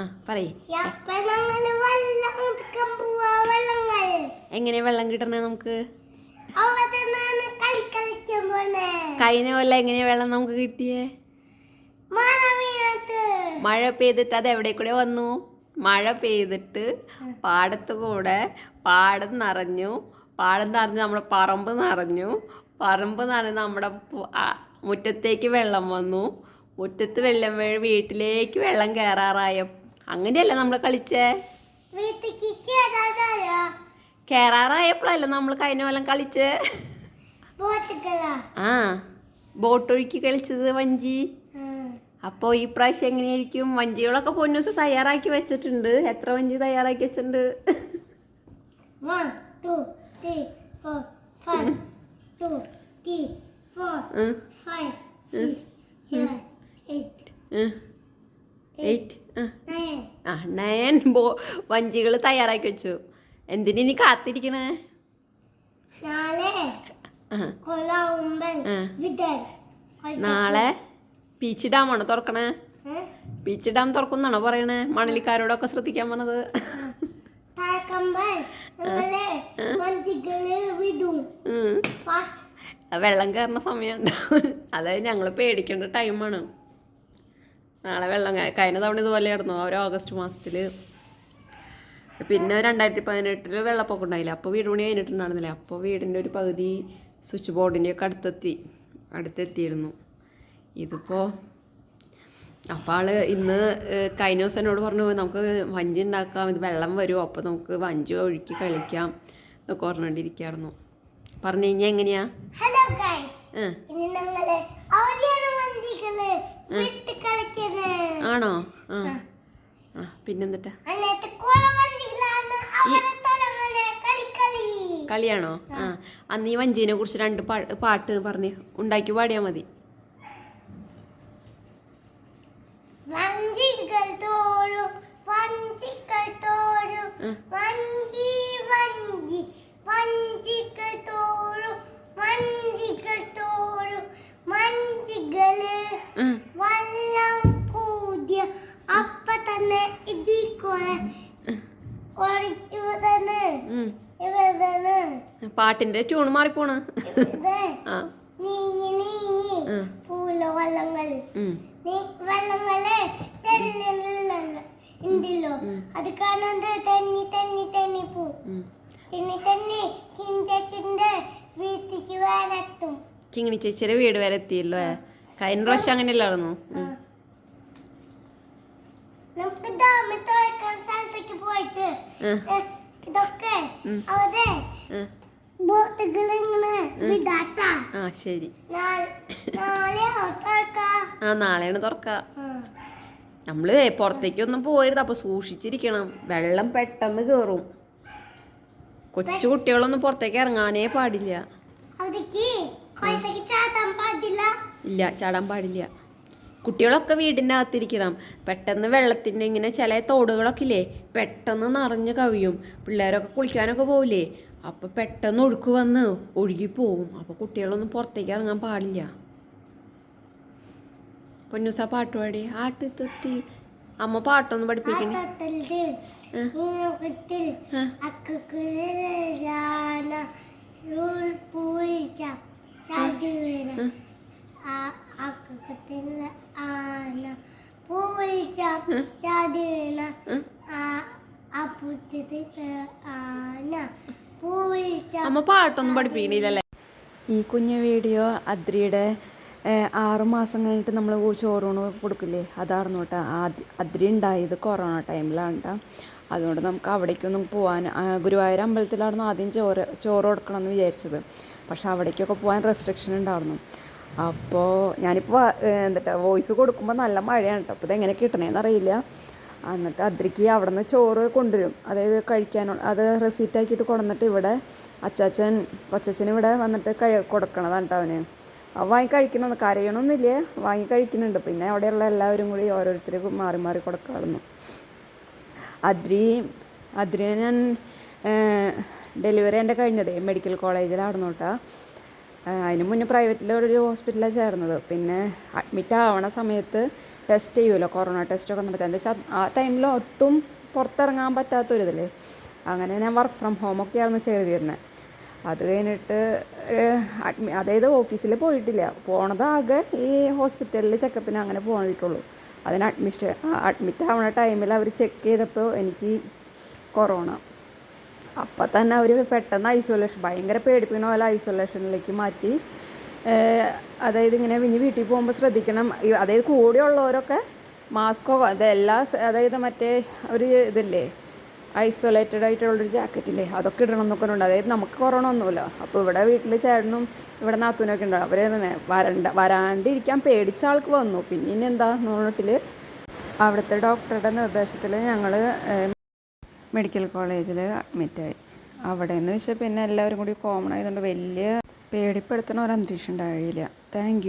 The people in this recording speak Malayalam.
ആ പറയ്. എങ്ങനെ വെള്ളം കിട്ടണേ നമുക്ക്? കഴിഞ്ഞ കൊല്ലം എങ്ങനെ വെള്ളം നമുക്ക് കിട്ടിയേ? മഴ പെയ്തിട്ട്. അത് എവിടെ കൂടെ വന്നു? മഴ പെയ്തിട്ട് പാടത്ത് കൂടെ പാടം നിറഞ്ഞു. പാടം നിറഞ്ഞ് നമ്മുടെ പറമ്പ് നിറഞ്ഞു. പറമ്പ് നിറഞ്ഞ് നമ്മുടെ മുറ്റത്തേക്ക് വെള്ളം വന്നു. മുറ്റത്ത് വെള്ളം വീട്ടിലേക്ക് വെള്ളം കയറാറായ അങ്ങനെയല്ല നമ്മൾ കളിച്ചേ? കയറാറായപ്പോഴല്ല നമ്മൾ കഴിഞ്ഞ കൊല്ലം കളിച്ചേ? ആ ബോട്ടൊഴുക്കി കളിച്ചത് വഞ്ചി. അപ്പോൾ ഈ പ്രാവശ്യം എങ്ങനെയായിരിക്കും? വഞ്ചികളൊക്കെ പൊന്നൂസ് തയ്യാറാക്കി വെച്ചിട്ടുണ്ട്. എത്ര വഞ്ചി തയ്യാറാക്കി വെച്ചിട്ടുണ്ട്. എയ്റ്റ് ആ. നയൻ ബോ വഞ്ചികൾ തയ്യാറാക്കി വെച്ചു. എന്തിനി കാത്തിരിക്കണേ? നാളെ പീച്ച് ഡാമാണോ തുറക്കണേ? പീച്ച് ഡാം തുറക്കുന്നാണോ പറയണേ? മണലിക്കാരോടൊക്കെ ശ്രദ്ധിക്കാൻ പറഞ്ഞത് വെള്ളം കയറുന്ന സമയമുണ്ട്. അതായത് ഞങ്ങൾ പേടിക്കേണ്ട ടൈമാണ് നാളെ വെള്ളം കഴിഞ്ഞ തവണ ഇതുപോലെയായിരുന്നു ഒരു ഓഗസ്റ്റ് മാസത്തിൽ പിന്നെ രണ്ടായിരത്തി പതിനെട്ടിൽ വെള്ളപ്പൊക്കം ഉണ്ടായില്ല അപ്പോൾ വീട് പണി കഴിഞ്ഞിട്ടുണ്ടായിരുന്നില്ല അപ്പോൾ വീടിന്റെ ഒരു പകുതി സ്വിച്ച് ബോർഡിന്റെ ഒക്കെ അടുത്തെത്തി അടുത്തെത്തിയിരുന്നു. ഇതിപ്പോൾ അപ്പോൾ ആൾ ഇന്ന് കഴിഞ്ഞ ദിവസം എന്നോട് പറഞ്ഞു നമുക്ക് വഞ്ചി ഉണ്ടാക്കാം ഇത് വെള്ളം വരുമോ അപ്പോൾ നമുക്ക് വഞ്ചി ഒഴുക്കി കളിക്കാം എന്നൊക്കെ പറഞ്ഞുകൊണ്ടിരിക്കുകയായിരുന്നു പറഞ്ഞു കഴിഞ്ഞാൽ എങ്ങനെയാ? ഹലോ ഗൈസ് ആണോ? ആ. ആ. പിന്നെന്തിട്ടാ? കളിയാണോ? ആ. അന്ന് ഈ വഞ്ചീനെ കുറിച്ച് രണ്ട് പാട്ട് പറഞ്ഞ് ഉണ്ടാക്കി പാടിയാൽ മതി. വഞ്ചികൾ തോറും വഞ്ചികൾ തോറും വഞ്ചി വഞ്ചി വഞ്ചികൾ തോറും വഞ്ചികൾ തോറും വഞ്ചികൾ ആ, വെള്ളം കൂടിയ അപ്പ തന്നെ ഇതി കുറെ ഇവിടെ ഉം. ഇവിടെ പാട്ടിന്റെ ട്യൂൺ മാറിപ്പോണ്. ആ. നീങ്ങി നീങ്ങി ഉം. പൂല വെള്ളങ്ങൾ. ഉം. നീ- വെള്ളങ്ങൾ തെന്നിലുള്ള ഉണ്ടല്ലോ. അത് കാണാതെ തന്നി തന്നി തെന്നി പോ. തന്നി തെന്നി വീട്ടിക്ക് വരത്തും. കിങ്ങിണി ചേച്ചിയുടെ വീട് വരെ എത്തിയല്ലോ കഴിഞ്ഞ പ്രാവശ്യം അങ്ങനെയല്ലായിരുന്നു. നമുക്ക് തുറക്കാൻ സ്ഥലത്തേക്ക് പോയിട്ട് ഇതൊക്കെ അവിടെ ആ ശരി. ആ നാളെയാണ് തുറക്ക. നമ്മൾ പുറത്തേക്കൊന്നും പോയരുത് അപ്പൊ സൂക്ഷിച്ചിരിക്കണം. വെള്ളം പെട്ടെന്ന് കേറും. കൊച്ചു കുട്ടികളൊന്നും പുറത്തേക്ക് ഇറങ്ങാനേ പാടില്ല. ഇല്ല ചാടാൻ പാടില്ല. കുട്ടികളൊക്കെ വീടിന്റെ അകത്തിരിക്കണം പെട്ടെന്ന് വെള്ളത്തിന്റെ ഇങ്ങനെ ചില തോടുകളൊക്കെ ഇല്ലേ പെട്ടെന്ന് നിറഞ്ഞ് കവിയും. പിള്ളേരൊക്കെ കുളിക്കാനൊക്കെ പോവില്ലേ? അപ്പോൾ പെട്ടെന്ന് ഒഴുക്ക് വന്ന് ഒഴുകി പോവും അപ്പോൾ കുട്ടികളൊന്നും പുറത്തേക്ക് ഇറങ്ങാൻ പാടില്ല. പൊന്നൂസ പാട്ട് പാടി. ആട്ട് തൊട്ടി. അമ്മ പാട്ടൊന്നും പഠിപ്പിക്കണേ. ആ. പൂച്ച അമ്മ പാട്ടൊന്നും പഠിപ്പിക്കണില്ലല്ലേ ഈ കുഞ്ഞ വീഡിയോ അദ്രിയുടെ ആറുമാസം മാസം കഴിഞ്ഞിട്ട് നമ്മൾ ചോറൂണ് കൊടുക്കില്ലേ അതായിരുന്നു കേട്ടോ അദ്രി ഉണ്ടായത് കൊറോണ ടൈമിലാണ് കേട്ടോ അതുകൊണ്ട് നമുക്ക് അവിടേക്കൊന്നും പോകാൻ ഗുരുവായൂർ അമ്പലത്തിലായിരുന്നു ആദ്യം ചോറ് ചോറ് കൊടുക്കണം എന്ന് വിചാരിച്ചത് പക്ഷെ അവിടേക്കൊക്കെ പോകാൻ റെസ്ട്രിക്ഷൻ ഉണ്ടായിരുന്നു അപ്പോൾ ഞാനിപ്പോൾ എന്നിട്ട് വോയിസ് കൊടുക്കുമ്പോൾ നല്ല മഴയാണ് കേട്ടോ അപ്പോൾ ഇതെങ്ങനെ കിട്ടണേന്ന് അറിയില്ല. എന്നിട്ട് അദ്രിക്ക് അവിടെ നിന്ന് ചോറ് കൊണ്ടുവരും. അതായത് കഴിക്കാനുള്ള അത് റെസീറ്റ് ആക്കിയിട്ട് കൊണ്ടുവന്നിട്ട് ഇവിടെ അച്ചാച്ചൻ കൊച്ചച്ഛൻ ഇവിടെ വന്നിട്ട് കഴി കൊടുക്കണതാണ് കേട്ടോ അവന്. വാങ്ങി കഴിക്കണമെന്ന് കരയണമെന്നില്ല വാങ്ങി കഴിക്കുന്നുണ്ട്. പിന്നെ അവിടെയുള്ള എല്ലാവരും കൂടി ഓരോരുത്തർ മാറി മാറി കൊടുക്കാറുന്നു അദ്രി അദ്രിയെ ഞാൻ ഡെലിവറി എന്റെ കഴിഞ്ഞത് മെഡിക്കൽ കോളേജിലായിരുന്നു കേട്ടോ അതിന് മുന്നേ പ്രൈവറ്റിൽ ഒരു ഹോസ്പിറ്റലാണ് ചേർന്നത്. പിന്നെ അഡ്മിറ്റ് ആവണ സമയത്ത് ടെസ്റ്റ് ചെയ്യുമല്ലോ കൊറോണ ടെസ്റ്റൊക്കെ നടത്താൻ എന്താ വെച്ചാൽ ആ ടൈമിൽ ഒട്ടും പുറത്തിറങ്ങാൻ പറ്റാത്തൊരിതില്ലേ അങ്ങനെ ഞാൻ വർക്ക് ഫ്രം ഹോമൊക്കെയായിരുന്നു ചെയ്തിരുന്നത് അത് കഴിഞ്ഞിട്ട് അഡ്മി അതായത് ഓഫീസിൽ പോയിട്ടില്ല. പോണതാകെ ഈ ഹോസ്പിറ്റലിൽ ചെക്കപ്പിന് അങ്ങനെ പോയിട്ടുള്ളൂ. അതിന് അഡ്മിഷൻ അഡ്മിറ്റ് ആവണ ടൈമിൽ അവർ ചെക്ക് ചെയ്തപ്പോൾ എനിക്ക് കൊറോണ അപ്പം തന്നെ അവർ പെട്ടെന്ന് ഐസൊലേഷൻ ഭയങ്കര പേടിപ്പിക്കുന്ന പോലെ ഐസൊലേഷനിലേക്ക് മാറ്റി. അതായത് ഇങ്ങനെ ഇനി വീട്ടിൽ പോകുമ്പോൾ ശ്രദ്ധിക്കണം. അതായത് കൂടെയുള്ളവരൊക്കെ മാസ്കോ അതെല്ലാ അതായത് മറ്റേ ഒരു ഇതില്ലേ ഐസൊലേറ്റഡ് ആയിട്ടുള്ളൊരു ജാക്കറ്റില്ലേ അതൊക്കെ ഇടണം എന്നൊക്കെ ഉണ്ട് അതായത് നമുക്ക് കൊറോണ ഒന്നുമില്ല. അപ്പോൾ ഇവിടെ വീട്ടിൽ ചേട്ടനും ഇവിടെ നാത്തൂനൊക്കെ ഉണ്ട്. അവർ വരണ്ട വരാണ്ടിരിക്കാൻ പേടിച്ച ആൾക്ക് വന്നു. പിന്നെ ഇനി എന്താ നോട്ടിൽ അവിടുത്തെ ഡോക്ടറുടെ നിർദ്ദേശത്തിൽ ഞങ്ങൾ മെഡിക്കൽ കോളേജിൽ അഡ്മിറ്റായി അവിടെ നിന്ന് വെച്ചാൽ പിന്നെ എല്ലാവരും കൂടി കോമൺ ആയതുകൊണ്ട് വലിയ പേടിപ്പെടുത്തുന്ന ഒരു അന്തരീക്ഷം ഉണ്ടായില്ല. താങ്ക്